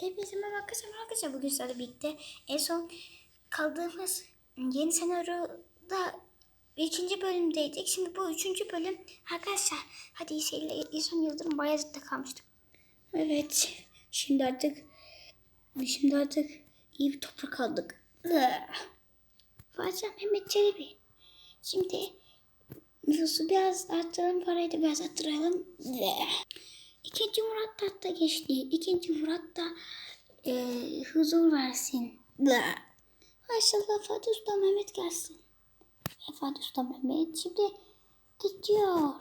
Hepinize merhaba arkadaşlar. Arkadaşlar bugün sizlerle birlikte en son kaldığımız yeni senaryoda ikinci bölümdeydik. Şimdi bu üçüncü bölüm. Arkadaşlar hadi iyi seyirler. İnsan Yıldırım Bayezid'de kalmıştık. Evet. Şimdi artık şimdi artık iyi bir toprak aldık. Fatih Mehmet Çelebi. Şimdi nüfusu biraz arttıralım parayı da biraz arttıralım. İkinci Murat tahta geçti. İkinci Murat da e, huzur versin. Maşallah Fatih Sultan Mehmet gelsin. Ve Fatih Sultan Mehmet şimdi gidiyor.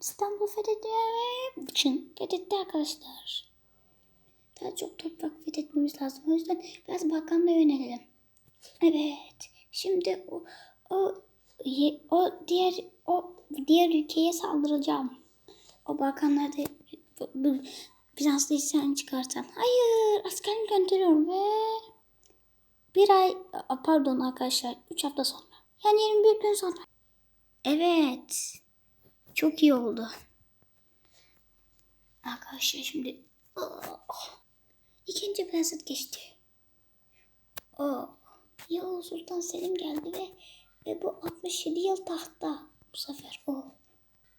İstanbul fethediyor. için fethetti arkadaşlar. Daha çok toprak fethetmemiz lazım. O yüzden biraz Balkan'a yönelelim. Evet. Şimdi o o o diğer o diğer ülkeye saldıracağım. O Balkanlarda bu- bu- Bizanslı isyan çıkartan. Hayır askerimi gönderiyorum ve bir ay pardon arkadaşlar 3 hafta sonra. Yani 21 gün sonra. Evet. Çok iyi oldu. Arkadaşlar şimdi oh, ikinci Beyazıt geçti. Oh, Yavuz Sultan Selim geldi ve ve bu 67 yıl tahtta bu sefer. Oh.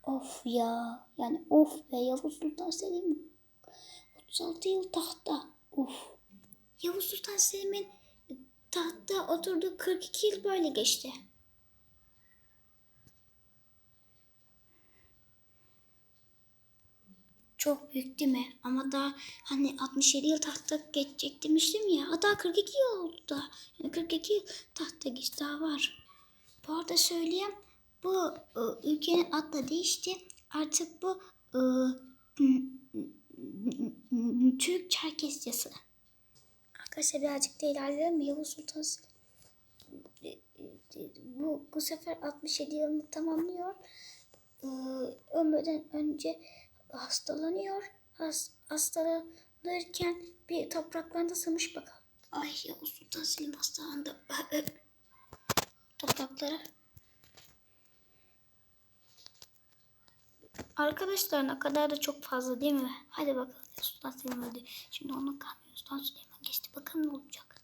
Of ya. Yani of be Yavuz Sultan Selim 36 yıl tahtta. Of. Yavuz Sultan Selim'in tahtta oturduğu 42 yıl böyle geçti. Çok büyük değil mi? Ama daha hani 67 yıl tahta geçecek demiştim ya. Hatta 42 yıl oldu da. Yani 42 yıl tahta geçti daha var. Bu arada söyleyeyim. Bu e, ülkenin adı da değişti. Artık bu e, Türk Çerkezyası. Arkadaşlar birazcık da ilerleyelim? Yavuz Sultan Selim bu, bu sefer 67 yılını tamamlıyor. Ee, ölmeden önce hastalanıyor. Has, hastalanırken bir topraklarında sığmış bakalım. Ay Yavuz Sultan Selim hastalandı. Topraklara. Arkadaşlar ne kadar da çok fazla değil mi? Hadi bakalım Sultan Selim öldü. Şimdi onun kanunu Sultan Süleyman geçti. Bakalım ne olacak.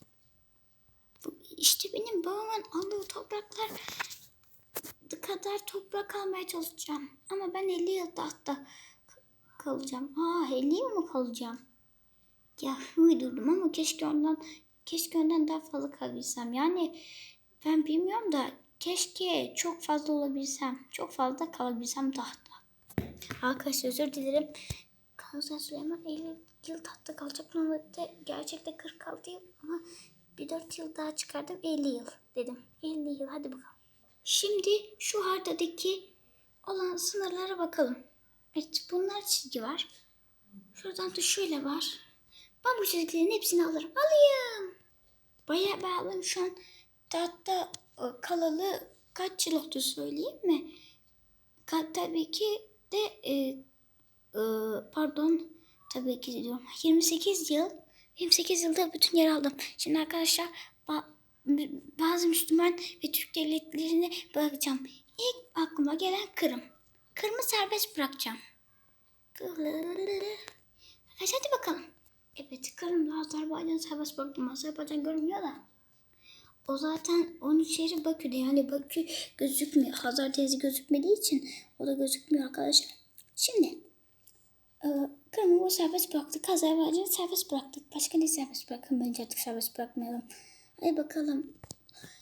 İşte benim babamın aldığı topraklar kadar toprak almaya çalışacağım. Ama ben 50 yıl tahtta kalacağım. Aa 50 yıl mı kalacağım? Ya uydurdum ama keşke ondan keşke ondan daha fazla kalabilsem. Yani ben bilmiyorum da keşke çok fazla olabilsem. Çok fazla kalabilsem tahtta. Arkadaşlar özür dilerim. Kanser Süleyman 50 yıl tahtta kalacak. Normalde gerçekten 46 yıl ama bir 4 yıl daha çıkardım 50 yıl dedim. 50 yıl hadi bakalım. Şimdi şu haritadaki olan sınırlara bakalım. Evet bunlar çizgi var. Şuradan da şöyle var. Ben bu çizgilerin hepsini alırım. Alayım. Bayağı bağlıyım şu an. Tahtta e, kalalı kaç yıl oldu söyleyeyim mi? Tabii ki de e, e, pardon tabii ki diyorum 28 yıl 28 yılda bütün yer aldım. Şimdi arkadaşlar ba- bazı Müslüman ve Türk devletlerini bırakacağım. İlk aklıma gelen Kırım. Kırım'ı serbest bırakacağım. Arkadaşlar hadi bakalım. Evet Kırım'da Azerbaycan serbest bıraktım. Azerbaycan görünmüyor da. O zaten onun şehri Bakü'de yani Bakü gözükmüyor. Hazar teyze gözükmediği için o da gözükmüyor arkadaşlar. Şimdi e, Kırım'ı serbest bıraktık. Azerbaycan'ı serbest bıraktık. Başka ne serbest bırakalım? Bence artık serbest bırakmayalım. Hadi bakalım.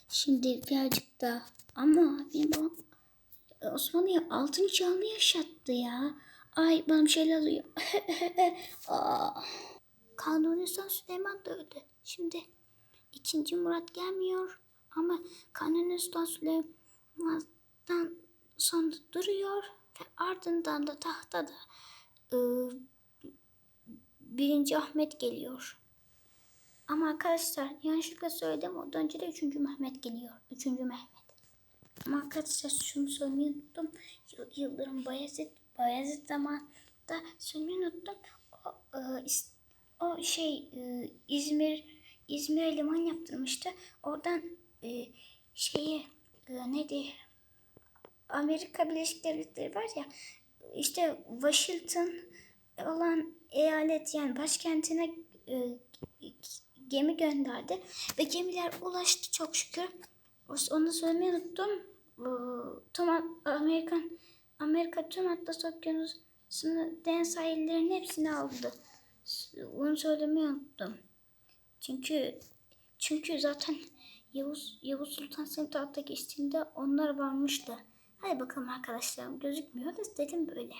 Şimdi birazcık da ama benim babam e, Osmanlı'ya altın çağını yaşattı ya. Ay bana bir şeyler oluyor. Kanuni Sultan Süleyman da öldü. Şimdi ikinci Murat gelmiyor ama Kanuni Sultan Süleyman'dan sonra duruyor ve ardından da tahta da e, birinci Ahmet geliyor. Ama arkadaşlar yanlışlıkla söyledim. Ondan önce de üçüncü Mehmet geliyor. Üçüncü Mehmet. Ama arkadaşlar şunu söylemeyi unuttum. Yıl- Yıldırım Bayezid, Bayezid zamanında söylemeyi unuttum. O, e, o şey e, İzmir İzmir'e liman yaptırmıştı. Oradan e, şeyi e, neydi? Amerika Birleşik Devletleri var ya işte Washington olan eyalet yani başkentine e, gemi gönderdi ve gemiler ulaştı çok şükür. Onu söylemeyi unuttum. Tüm Amerikan Amerika tüm Atlas Okyanusu'nu deniz sahillerinin hepsini aldı. Onu söylemeyi unuttum. Çünkü çünkü zaten Yavuz Yavuz Sultan Selim geçtiğinde onlar varmıştı. Hadi bakalım arkadaşlarım gözükmüyor da dedim böyle.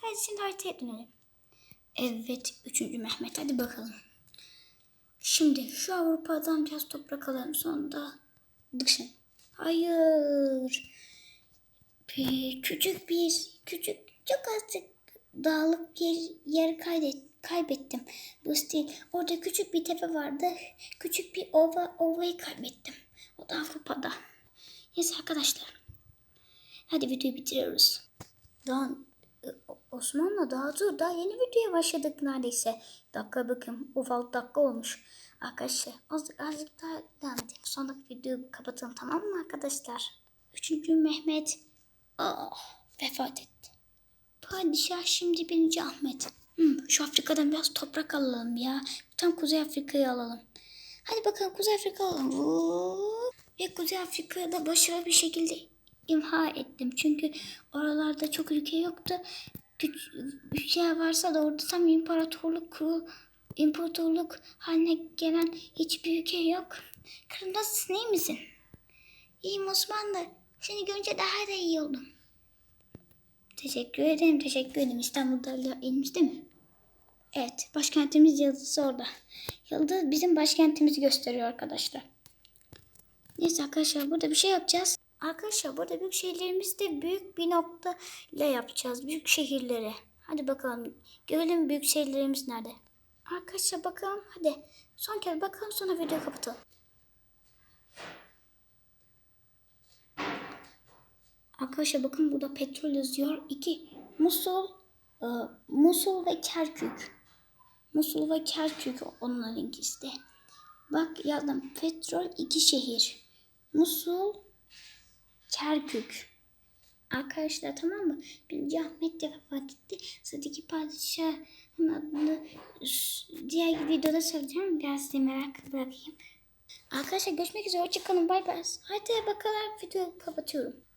Hadi şimdi haritaya dönelim. Evet 3. Mehmet hadi bakalım. Şimdi şu Avrupa'dan biraz toprak alalım sonra da dışın. Hayır. Bir, küçük bir küçük çok azıcık dağlık bir yer kaydet, kaybettim. Bu değil. Orada küçük bir tepe vardı. Küçük bir ova, ovayı kaybettim. O da Avrupa'da. Neyse arkadaşlar. Hadi videoyu bitiriyoruz. Daha e, Osmanlı daha dur. Daha yeni videoya başladık neredeyse. Dakika bakın. Ufak dakika olmuş. Arkadaşlar azıcık, azıcık daha devam edelim. Sonra videoyu kapatalım tamam mı arkadaşlar? Üçüncü Mehmet ah, vefat etti. Padişah şimdi birinci Ahmet. Hmm, şu Afrika'dan biraz toprak alalım ya. Tam Kuzey Afrika'yı alalım. Hadi bakalım Kuzey Afrika alalım. Ve Kuzey Afrika'yı da başarılı bir şekilde imha ettim. Çünkü oralarda çok ülke yoktu. Güç, ülke varsa da orada tam imparatorluk kurul, imparatorluk haline gelen hiçbir ülke yok. Kırım nasılsın iyi misin? İyiyim Osmanlı. Seni görünce daha da iyi oldum. Teşekkür ederim, teşekkür ederim. İstanbul'da elimizde mi? Evet, başkentimiz Yıldız orada. Yıldız bizim başkentimizi gösteriyor arkadaşlar. Neyse arkadaşlar burada bir şey yapacağız. Arkadaşlar burada büyük şehirlerimizi de büyük bir nokta ile yapacağız. Büyük şehirleri. Hadi bakalım. Görelim büyük şehirlerimiz nerede. Arkadaşlar bakalım hadi. Son kez bakalım sonra videoyu kapatalım. Arkadaşlar bakın burada petrol yazıyor. İki Musul, e, Musul ve Kerkük. Musul ve Kerkük onların ikisi de. Bak yazdım petrol iki şehir. Musul, Kerkük. Arkadaşlar tamam mı? Birinci Ahmet de vefat etti. Sıradaki padişahın adını diğer videoda söyleyeceğim. Biraz size merak bırakayım. Arkadaşlar görüşmek üzere. Hoşçakalın. Bay bay. Hadi bakalım videoyu kapatıyorum.